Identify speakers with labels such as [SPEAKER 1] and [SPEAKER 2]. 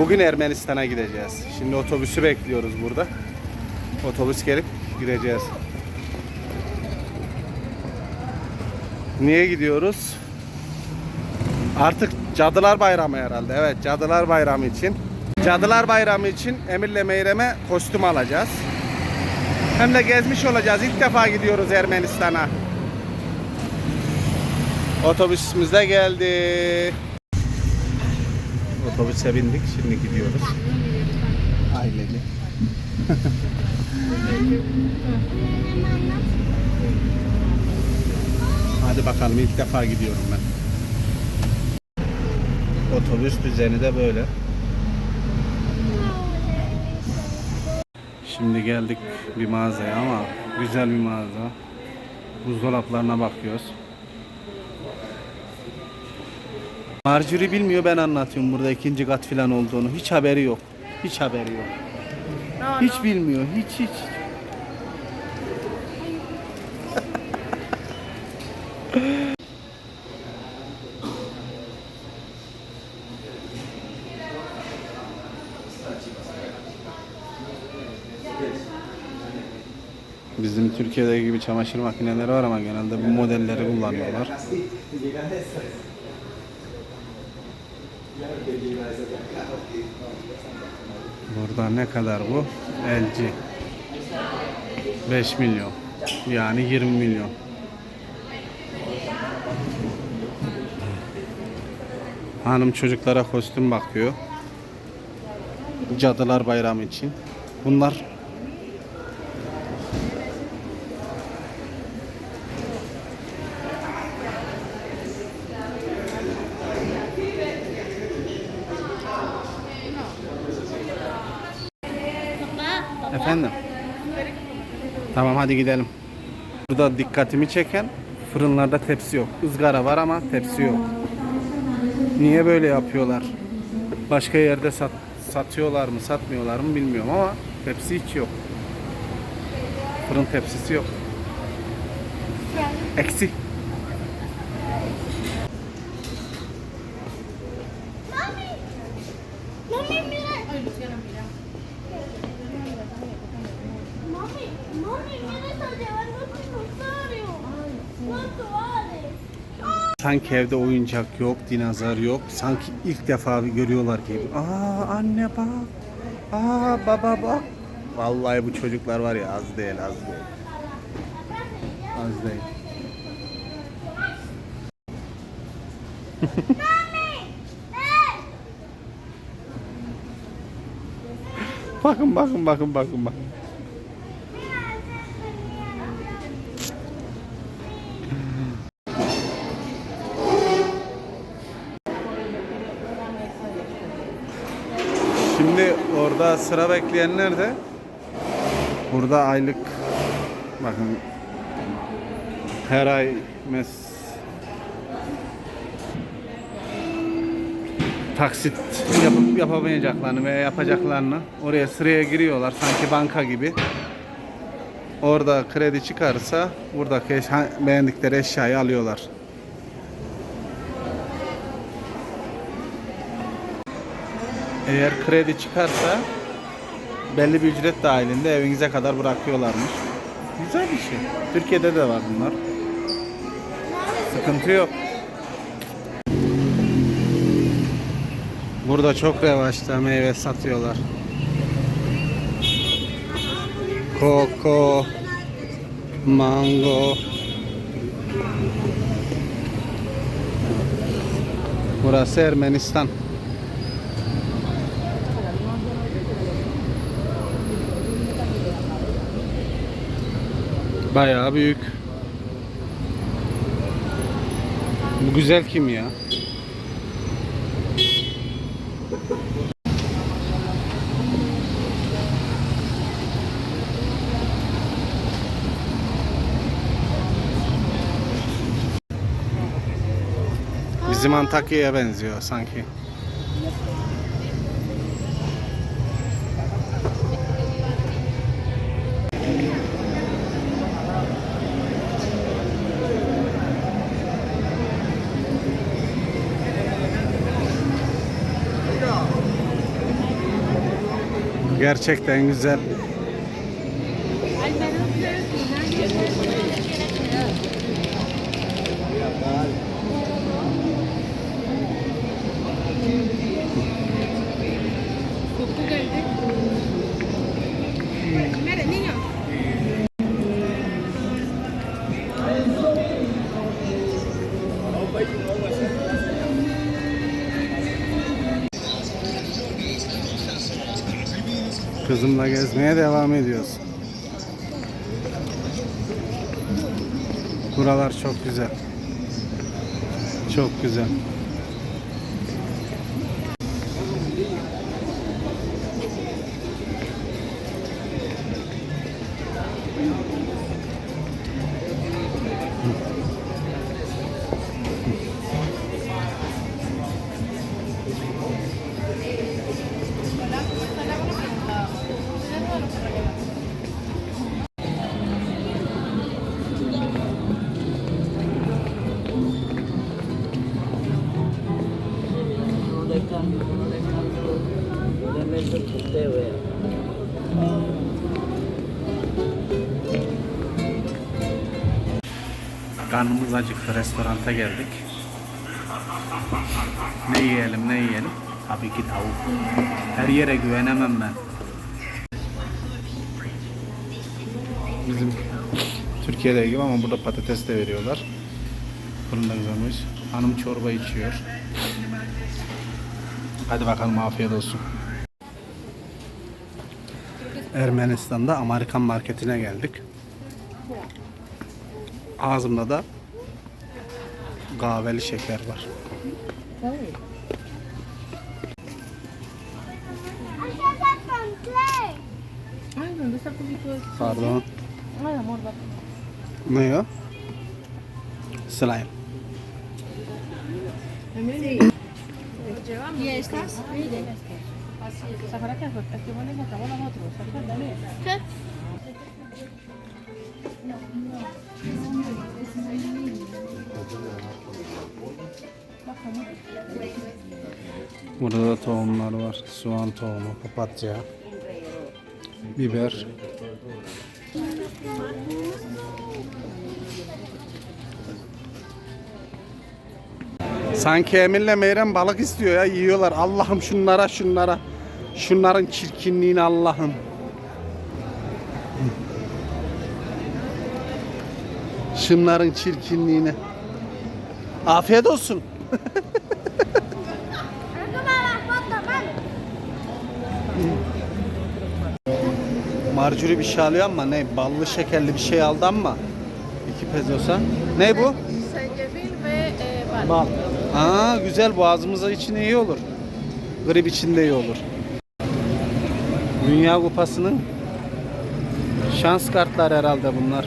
[SPEAKER 1] Bugün Ermenistan'a gideceğiz. Şimdi otobüsü bekliyoruz burada. Otobüs gelip gideceğiz. Niye gidiyoruz? Artık Cadılar Bayramı herhalde. Evet, Cadılar Bayramı için. Cadılar Bayramı için Emir'le Meyrem'e kostüm alacağız. Hem de gezmiş olacağız. İlk defa gidiyoruz Ermenistan'a. Otobüsümüz de geldi. Otobüse bindik. Şimdi gidiyoruz. Ailece. Hadi bakalım ilk defa gidiyorum ben. Otobüs düzeni de böyle. Şimdi geldik bir mağazaya ama güzel bir mağaza. Buzdolaplarına bakıyoruz. Marjorie bilmiyor ben anlatıyorum burada ikinci kat falan olduğunu. Hiç haberi yok. Hiç haberi yok. Hiç bilmiyor. Hiç hiç. Bizim Türkiye'deki gibi çamaşır makineleri var ama genelde bu modelleri kullanıyorlar. Burada ne kadar bu? LG. 5 milyon. Yani 20 milyon. Hanım çocuklara kostüm bakıyor. Cadılar Bayramı için. Bunlar Tamam hadi gidelim. Burada dikkatimi çeken fırınlarda tepsi yok. Izgara var ama tepsi yok. Niye böyle yapıyorlar? Başka yerde sat, satıyorlar mı satmıyorlar mı bilmiyorum ama tepsi hiç yok. Fırın tepsisi yok. Eksi. Sanki evde oyuncak yok, dinozor yok. Sanki ilk defa görüyorlar gibi. Aa anne bak. Aa baba bak. Vallahi bu çocuklar var ya az değil az değil. Az değil. bakın bakın bakın bakın bakın. Şimdi orada sıra bekleyenler de burada aylık bakın her ay mes taksit yapıp yapamayacaklarını veya yapacaklarını oraya sıraya giriyorlar sanki banka gibi. Orada kredi çıkarsa buradaki beğendikleri eşyayı alıyorlar. Eğer kredi çıkarsa belli bir ücret dahilinde evinize kadar bırakıyorlarmış. Güzel bir şey. Türkiye'de de var bunlar. Sıkıntı yok. Burada çok revaçta meyve satıyorlar. Koko, mango. Burası Ermenistan. Bayağı büyük. Bu güzel kim ya? Bizim Antakya'ya benziyor sanki. Gerçekten güzel.
[SPEAKER 2] Mira, niño.
[SPEAKER 1] Kızımla gezmeye devam ediyoruz. Buralar çok güzel. Çok güzel. Karnımız acıktı. Restoranta geldik. Ne yiyelim ne yiyelim? Tabii ki tavuk. Her yere güvenemem ben. Bizim Türkiye'de gibi ama burada patates de veriyorlar. Fırında güzelmiş. Hanım çorba içiyor. Hadi bakalım afiyet olsun. Ermenistan'da Amerikan marketine geldik. Ağzımda da kahveli şeker var.
[SPEAKER 3] Ay, ¿dónde está el cubito de
[SPEAKER 1] Pardon. Ne o? Slime.
[SPEAKER 3] ¿Y estas? ¿Sabrá
[SPEAKER 2] qué
[SPEAKER 1] Burada da tohumlar var. Soğan tohumu, papatya, biber. Sanki Emir'le Meyrem balık istiyor ya yiyorlar. Allah'ım şunlara şunlara. Şunların çirkinliğini Allah'ım. Şunların çirkinliğini. Afiyet olsun. Marjuri bir şey alıyor ama ne ballı şekerli bir şey aldı ama 2 pezosa. Ne bu?
[SPEAKER 3] Zencefil ve e, bal.
[SPEAKER 1] Bal. Aa güzel boğazımıza için iyi olur. Grip için de iyi olur. Dünya Kupası'nın şans kartları herhalde bunlar.